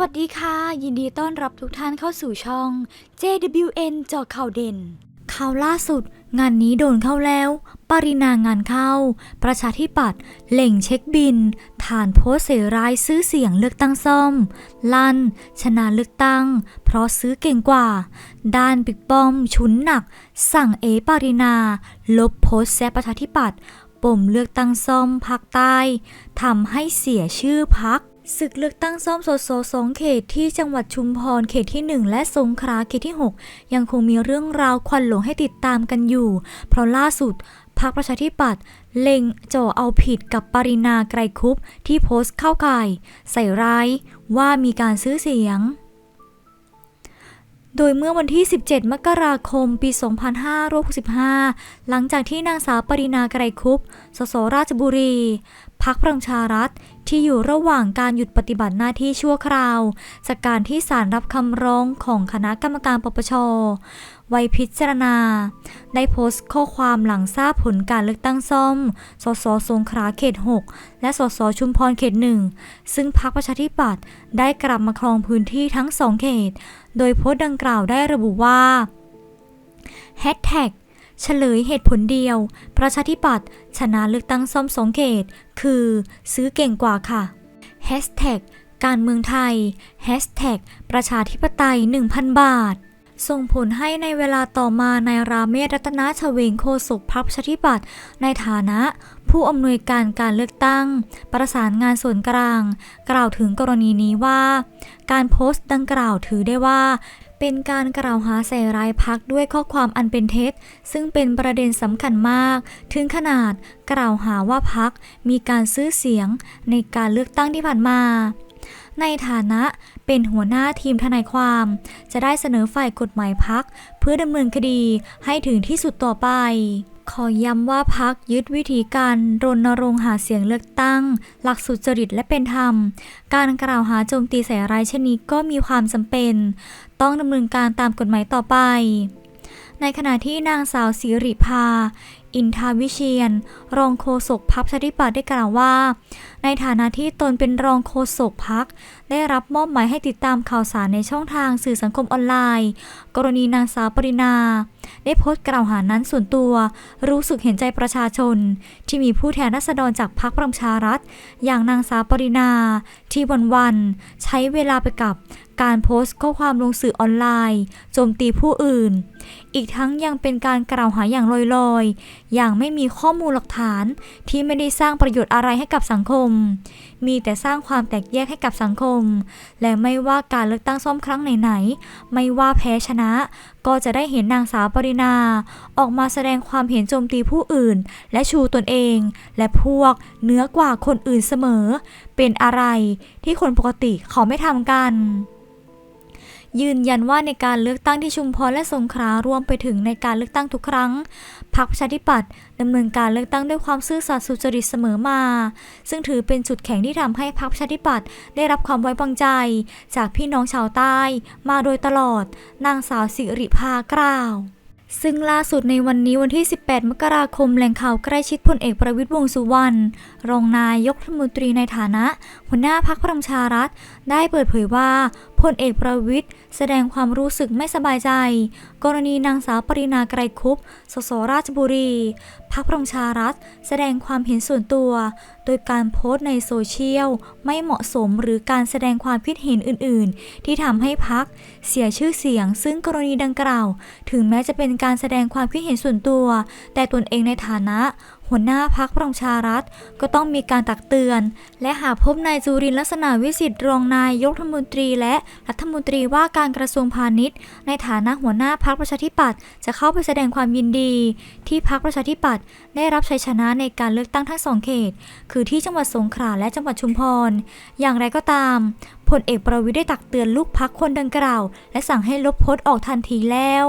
วัสดีค่ะ ยินดีต้อนรับทุกท่านเข้าสู่ช่อง JWN จอข่าวเด่น ข่าวล่าสุด งานนี้โดนเข้าแล้ว ปรินางานเข้า ประชาธิปัตย์เล่งเช็คบิน ฐานโพสเสร้ายซื้อเสียงเลือกตั้งซ่อม ลั่น ชนะเลือกตั้ง เพราะซื้อเก่งกว่า ด้านบิ๊กป้อม ชุนหนัก สั่งเอปรินา ลบโพสแซประชาธิปัตย์ปมเลือกตั้งซ่อมภาคใต้ทำให้เสียชื่อพัก ศึกเลือกตั้งซ่อมสสสองเขตที่จังหวัดชุมพรเขตที่ 1 และสงขลาเขตที่ 6 ยังคงมีเรื่องราวควันหลงให้ติดตามกันอยู่ เพราะล่าสุดพรรคประชาธิปัตย์เล็งจ่อเอาผิดกับปรินาไกรคุปที่โพสต์เข้าไก่ใส่ร้ายว่ามีการซื้อเสียง โดยเมื่อวันที่ 17 มกราคม ปี 2565 หลังจากที่นางสาวปรินาไกรคุป สสราชบุรี พักประชารัฐที่อยู่ระหว่างการหยุดปฏิบัติหน้าที่ชั่วคราว จากการที่ศาลรับคำร้องของคณะกรรมการปปช ไว้พิจารณา ได้โพสต์ข้อความหลังทราบผลการเลือกตั้งซ่อม สสสงขลาเขต 6 และสสชุมพรเขต 1 ซึ่งพรรคประชาธิปัตย์ได้กลับมาครองพื้นที่ทั้งสองเขต โดยโพสต์ดังกล่าวได้ระบุว่าแฮชแท็ก เฉลยเหตุผลเดียว ประชาธิปัตย์ชนะเลือกตั้งซ่อมสองเขต คือซื้อเก่งกว่าค่ะ Hashtag การเมืองไทย Hashtag ประชาธิปไตย 1,000 บาท ส่งผลให้ในเวลาต่อมานายราเมศรัตนชเวงโคศกพรรคประชาธิปัตย์ในฐานะ ผู้อำนวยการการเลือกตั้ง ประสานงานส่วนกลาง กล่าวถึงกรณีนี้ว่า การโพสต์ดังกล่าวถือได้ว่าเป็นการกล่าวหาใส่ร้ายพักด้วยข้อความอันเป็นเท็จ ซึ่งเป็นประเด็นสำคัญมาก ถึงขนาดกล่าวหาว่าพักมีการซื้อเสียงในการเลือกตั้งที่ผ่านมา ในฐานะเป็นหัวหน้าทีมทนายความ จะได้เสนอฝ่ายกฎหมายพักเพื่อดำเนินคดีให้ถึงที่สุดต่อไป ขอย้ำว่าพักยึดวิธีการรณรงค์หาเสียงเลือกตั้ง หลักสุจริตและเป็นธรรม การกล่าวหาโจมตีใส่ร้ายเช่นนี้ก็มีความจำเป็น ต้องดำเนินการตามกฎหมายต่อไป ในขณะที่นางสาวสิริภา อินทาวิเชียน รองโฆษกพักประชาธิปัตย์ได้กล่าวว่า ในฐานะที่ตนเป็นรองโฆษกพักได้รับมอบหมายให้ติดตามข่าวสารในช่องทางสื่อสังคมออนไลน์ กรณีนางสาวปรินา ได้โพสต์กล่าวหานั้นส่วนตัว รู้สึกเห็นใจประชาชน ที่มีผู้แทนราษฎรจากพรรคประชารัฐ อย่างนางสาวปรินา ที่วันๆใช้เวลาไปกับการโพสต์ข้อความลงสื่อออนไลน์โจมตีผู้อื่น อีกทั้งยังเป็นการกล่าวหาอย่างลอยๆ อย่างไม่มีข้อมูลหลักฐานที่ไม่ได้สร้างประโยชน์อะไรให้กับสังคม มีแต่สร้างความแตกแยกให้กับสังคม และไม่ว่าการเลือกตั้งซ่อมครั้งไหนๆ ไม่ว่าแพ้ชนะ ก็จะได้เห็นนางสาวปรินา ออกมาแสดงความเห็นโจมตีผู้อื่น และชูตนเอง และพวกเหนือกว่าคนอื่นเสมอ เป็นอะไรที่คนปกติเขาไม่ทำกัน ยืนยันว่าในการเลือกตั้งที่ชุมพรและสงขลารวมไปถึงในการเลือกตั้งทุกครั้งพรรคประชาธิปัตย์ดำเนินการเลือกตั้งด้วยความซื่อสัตย์สุจริตเสมอมา ซึ่งถือเป็นจุดแข็งที่ทำให้พรรคประชาธิปัตย์ได้รับความไว้วางใจ จากพี่น้องชาวใต้ มาโดยตลอด นางสาวสิริภากล่าวซึ่งล่าสุดในวันนี้วันที่ 18 มกราคม แหล่งข่าวใกล้ชิดพลเอกประวิตรวงสุวรรณ รองนายกรัฐมนตรีในฐานะ หัวหน้าพักพลังชารัฐ ได้เปิดเผยว่า พลเอกประวิตรแสดงความรู้สึกไม่สบายใจ กรณีนางสาวปรินาไกรคุปสสราชบุรี พักพลังประชารัฐ แสดงความเห็นส่วนตัว โดยการโพสต์ในโซเชียล ไม่เหมาะสมหรือการแสดงความคิดเห็นอื่น ๆ ที่ทำให้พักเสียชื่อเสียง ซึ่งกรณีดังกล่าว ถึงแม้จะเป็นการแสดงความคิดเห็นส่วนตัว แต่ตนเองในฐานะหัวหน้าพักพลังประชารัฐก็ต้องมีการตักเตือน และหากพบนายจุรินลักษณะวิสิทธิ์รองนายยกรัฐมนตรี และรัฐมนตรีว่าการกระทรวงพาณิชย์ ในฐานะหัวหน้าพักประชาธิปัตย์จะเข้าไปแสดงความยินดี ที่พักประชาธิปัตย์ได้รับชัยชนะในการเลือกตั้งทั้งสองเขต คือที่จังหวัดสงขลาและจังหวัดชุมพร อย่างไรก็ตามพลเอกประวิตรได้ตักเตือนลูกพักคนดังกล่าว และสั่งให้ลบโพสต์ออกทันทีแล้ว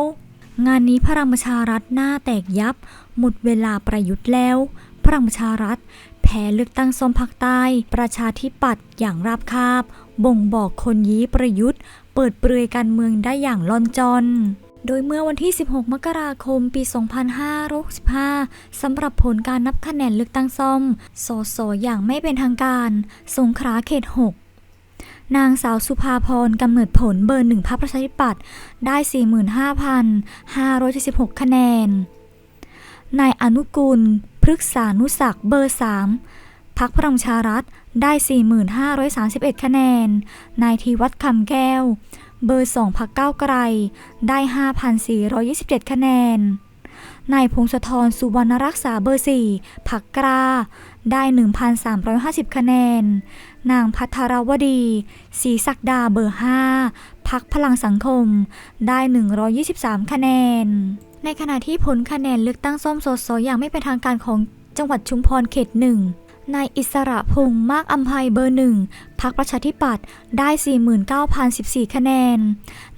งานนี้พลังประชารัฐหน้าแตกยับ หมดเวลาประยุทธ์แล้ว พลังประชารัฐ แพ้เลือกตั้งส้มภาคใต้ ประชาธิปัตย์อย่างราบคาบ บ่งบอกคนยี้ประยุทธ์ เปิดเปลือยการเมืองได้อย่างล่อนจอนโดยเมื่อวันที่ 16 มกราคม ปี 2565 สำหรับผลการนับคะแนนเลือกตั้งซ่อม สสอย่างไม่เป็นทางการ สงขลาเขต 6 นางสาวสุภาพรกำเนิดผลเบอร์หนึ่งพรรคประชาธิปัตย์ได้ 45,576 คะแนน นายอนุกูล พฤกษานุศักเบอร์ 3 พักพลังชารัฐได้ 4,531 คะแนน นายทีวัฒน์คำแก้ว เบอร์ 2 พักเก้าไกล ได้ 5,427 คะแนนนายพงศธรสุวรรณรักษาเบอร์4พักกล้าได้ 1,350 คะแนน นางพัทรวดีศรีศักดาเบอร์ 5 พักพลังสังคม ได้ 123 คะแนน ในขณะที่ผลคะแนนเลือกตั้งซ่อมสสอย่างไม่เป็นทางการของจังหวัดชุมพรเขตหนึ่งนายอิสระพงษ์มากอัมภัยเบอร์หนึ่งพักประชาธิปัตย์ได้ 49,014 คะแนน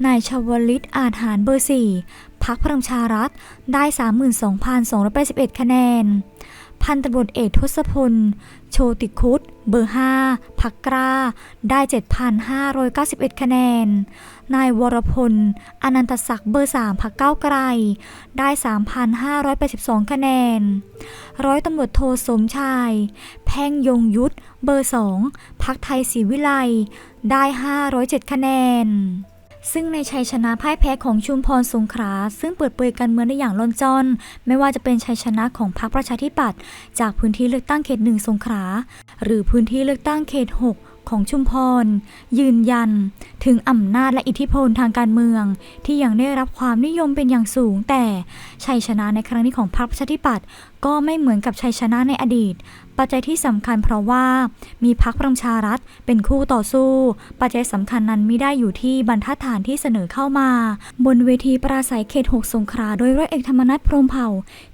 นายชวลิตอาจหารเบอร์4พักพลังชารัฐได้ 32,281 คะแนน พันตำรวจเอกทศพล โชติคุตเบอร์ 5 พักกล้า ได้ 7,591 คะแนน นายวรพล อนันตศักดิ์เบอร์ 3 พักเก้าไกล ได้ 3,582 คะแนน ร้อยตำรวจโทสมชาย แพ่งยงยุทธเบอร์ 2 พักไทยศรีวิไล ได้ 507 คะแนน ซึ่งในชัยชนะพ่ายแพ้ของชุมพรสงขลาซึ่งเปิดเผยกันเมืองได้อย่างล้นจอนไม่ว่าจะเป็นชัยชนะของพรรคประชาธิปัตย์จากพื้นที่เลือกตั้งเขตหนึ่งสงขลาหรือพื้นที่เลือกตั้งเขต 6 ของชุมพร ยืนยัน ถึงอำนาจและอิทธิพลทางการเมือง ที่ยังได้รับความนิยมเป็นอย่างสูง แต่ชัยชนะในครั้งนี้ของพรรคประชาธิปัตย์ก็ไม่เหมือนกับชัยชนะในอดีต ปัจจัยที่สำคัญเพราะว่ามีพักประชารัฐเป็นคู่ต่อสู้ ปัจจัยสำคัญนั้นไม่ได้อยู่ที่บรรทัดฐานที่เสนอเข้ามา บนเวทีปราศัยเขต 6 สงขลาโดยร้อยเอกธรรมนัฐพรมเผ่า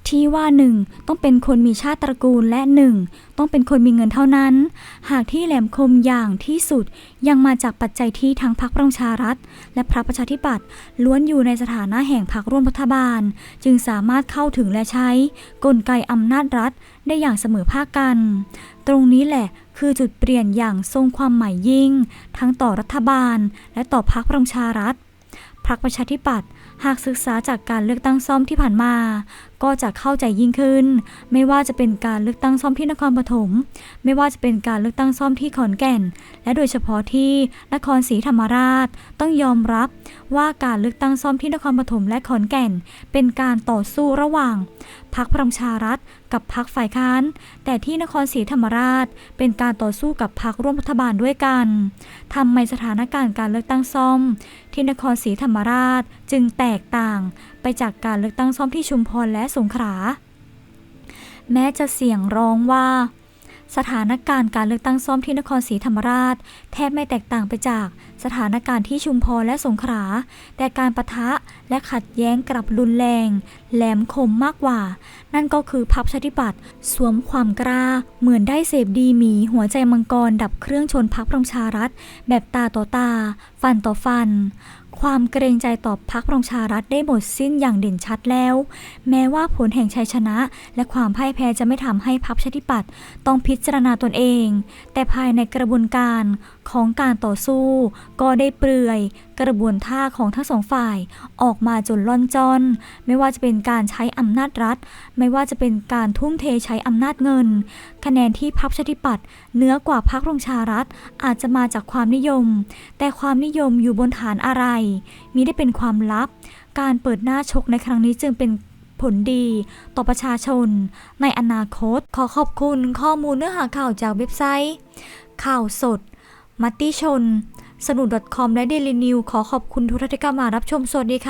ที่ว่า 1. ต้องเป็นคนมีชาติตระกูลและ 1. ต้องเป็นคนมีเงินเท่านั้น หากที่แหลมคมอย่างที่สุดยังมาจากปัจจัยที่ทั้งพรรคประชารัฐ และพรรคประชาธิปัตย์ล้วนอยู่ในสถานะแห่งพรรคร่วมรัฐบาล จึงสามารถเข้าถึงและใช้ กลไกอำนาจรัฐ ได้อย่างเสมอภาคกันตรงนี้แหละคือจุดเปลี่ยนอย่างทรงความหมายยิ่ง ทั้งต่อรัฐบาล และต่อพรรคประชารัฐพรรคประชาธิปัตย์หากศึกษาจากการเลือกตั้งซ่อมที่ผ่านมา ก็จะเข้าใจยิ่งขึ้น ไม่ว่าจะเป็นการเลือกตั้งซ่อมที่นครปฐมไม่ว่าจะเป็นการเลือกตั้งซ่อมที่ขอนแก่น และโดยเฉพาะที่นครศรีธรรมราช ต้องยอมรับว่าการเลือกตั้งซ่อมที่นครปฐมและขอนแก่น เป็นการต่อสู้ระหว่าง พรรคพลังชารัฐ กับพรรคฝ่ายค้าน แต่ที่นครศรีธรรมราช เป็นการต่อสู้กับพรรคร่วมรัฐบาลด้วยกันทำให้สถานการณ์การเลือกตั้งซ่อม ที่นครศรีธรรมราชจึงแตกต่าง ไปจากการเลือกตั้งซ่อมที่ชุมพรและสงขลาแม้จะเสียงร้องว่า สถานการณ์การเลือกตั้งซ่อมที่นครศรีธรรมราช แทบไม่แตกต่างไปจากสถานการณ์ที่ชุมพรและสงขลาแต่การประทะและขัดแย้งกลับรุนแรง แหลมคมมากกว่า นั่นก็คือพับชาธิปัตย์สวมความกล้า เหมือนได้เสพดีหมีหัวใจมังกรดับเครื่องชนพักประชารัฐแบบตาต่อตา ฟันต่อฟัน ความเกรงใจต่อพรรคประชารัฐได้หมดสิ้นอย่างเด่นชัดแล้ว แม้ว่าผลแห่งชัยชนะ และความพ่ายแพ้จะไม่ทำให้พรรคชาธิปัตย์ต้องพิจารณาตนเอง แต่ภายในกระบวนการของการต่อสู้ ก็ได้เปลือยกระบวนท่าของทั้งสองฝ่ายออกมาจนล่อนจอนไม่ว่าจะเป็นการใช้อำนาจรัฐ ไม่ว่าจะเป็นการทุ่มเทใช้อำนาจเงิน คะแนนที่พรรคชาธิปัตย์เหนือกว่าพรรคระชารัฐอาจจะมาจากความนิยม แต่ความนิยมอยู่บนฐานอะไร มีได้เป็นความลับ การเปิดหน้าชกในครั้งนี้จึงเป็นผลดีต่อประชาชน ในอนาคต ขอขอบคุณข้อมูลเนื้อหาข่าวจากเว็บไซต์ ข่าวสด มัตติชน สนุด .com และ Daily New ขอขอบคุณทุกท่านที่เข้ามารับชม สวัสดีค่ะ